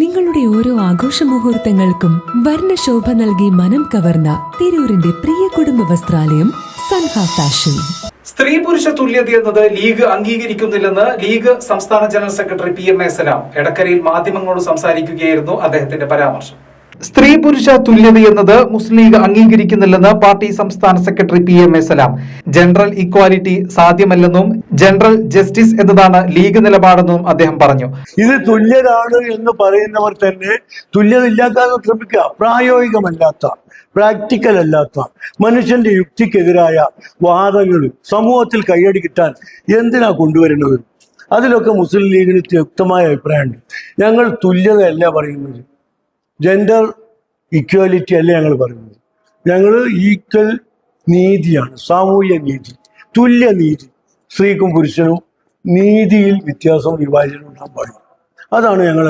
നിങ്ങളുടെ ഓരോ ആഘോഷ മുഹൂർത്തങ്ങൾക്കും വർണശോഭ നൽകി മനം കവർന്ന തിരൂരിന്റെ പ്രിയ കുടുംബ വസ്ത്രാലയം സൻഹ ഫാഷൻ. സ്ത്രീ പുരുഷ തുല്യത എന്നത് ലീഗ് അംഗീകരിക്കുന്നില്ലെന്ന് ലീഗ് സംസ്ഥാന general secretary P M A Salam. എടക്കരയിൽ മാധ്യമങ്ങളോട് സംസാരിക്കുകയായിരുന്നു അദ്ദേഹത്തിന്റെ പരാമർശം. സ്ത്രീ പുരുഷ തുല്യത എന്നത് മുസ്ലിം ലീഗ് അംഗീകരിക്കുന്നില്ലെന്ന് പാർട്ടി സംസ്ഥാന secretary P M A Salam. General equality സാധ്യമല്ലെന്നും general justice എന്നതാണ് ലീഗ് നിലപാടെന്നും അദ്ദേഹം പറഞ്ഞു. ഇത് തുല്യരാണ് എന്ന് പറയുന്നവർ തന്നെ തുല്യത ഇല്ലാത്ത ശ്രമിക്കുക. പ്രായോഗികമല്ലാത്ത പ്രാക്ടിക്കൽ അല്ലാത്ത മനുഷ്യന്റെ യുക്തിക്കെതിരായ വാദങ്ങൾ സമൂഹത്തിൽ കയ്യടി കിട്ടാൻ എന്തിനാ കൊണ്ടുവരുന്നത്? അതിലൊക്കെ മുസ്ലിം ലീഗിന് വ്യക്തമായ അഭിപ്രായമുണ്ട്. ഞങ്ങൾ തുല്യതയല്ല പറയുന്നത്. ജെൻഡർ ഇക്വാലിറ്റി അല്ല ഞങ്ങൾ പറയുന്നത്? ഞങ്ങൾ ഈക്വൽ നീതിയാണ് സാമൂഹ്യ നീതി തുല്യ നീതി. സ്ത്രീക്കും പുരുഷനും നീതിയിൽ വ്യത്യാസം വിഭാജനം ഉണ്ടാകാൻ പാടില്ല. അതാണ് ഞങ്ങൾ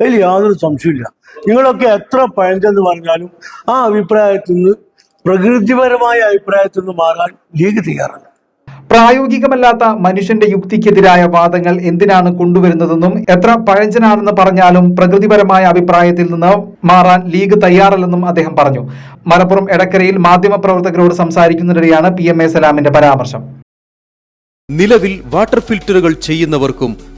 അതിൽ യാതൊരു സംശയമില്ല നിങ്ങളൊക്കെ എത്ര പഴഞ്ചെന്ന് പറഞ്ഞാലും ആ അഭിപ്രായത്തിൽ നിന്ന് പ്രകൃതിപരമായ അഭിപ്രായത്തിൽ നിന്ന് മാറാൻ ലീഗ് തയ്യാറല്ല. പ്രായോഗികമല്ലാത്ത മനുഷ്യന്റെ യുക്തിക്കെതിരായ വാദങ്ങൾ എന്തിനാണ് കൊണ്ടുവരുന്നതെന്നും എത്ര പഴഞ്ചനാണെന്ന് പറഞ്ഞാലും പ്രകൃതിപരമായ അഭിപ്രായത്തിൽ നിന്ന് മാറാൻ ലീഗ് തയ്യാറല്ലെന്നും അദ്ദേഹം പറഞ്ഞു. മലപ്പുറം എടക്കരയിൽ മാധ്യമപ്രവർത്തകരോട് സംസാരിക്കുന്നതിനിടെയാണ് പി എം എ സലാമിന്റെ പരാമർശം. നിലവിൽ വാട്ടർ ഫിൽറ്ററുകൾ ചെയ്യുന്നവർക്കും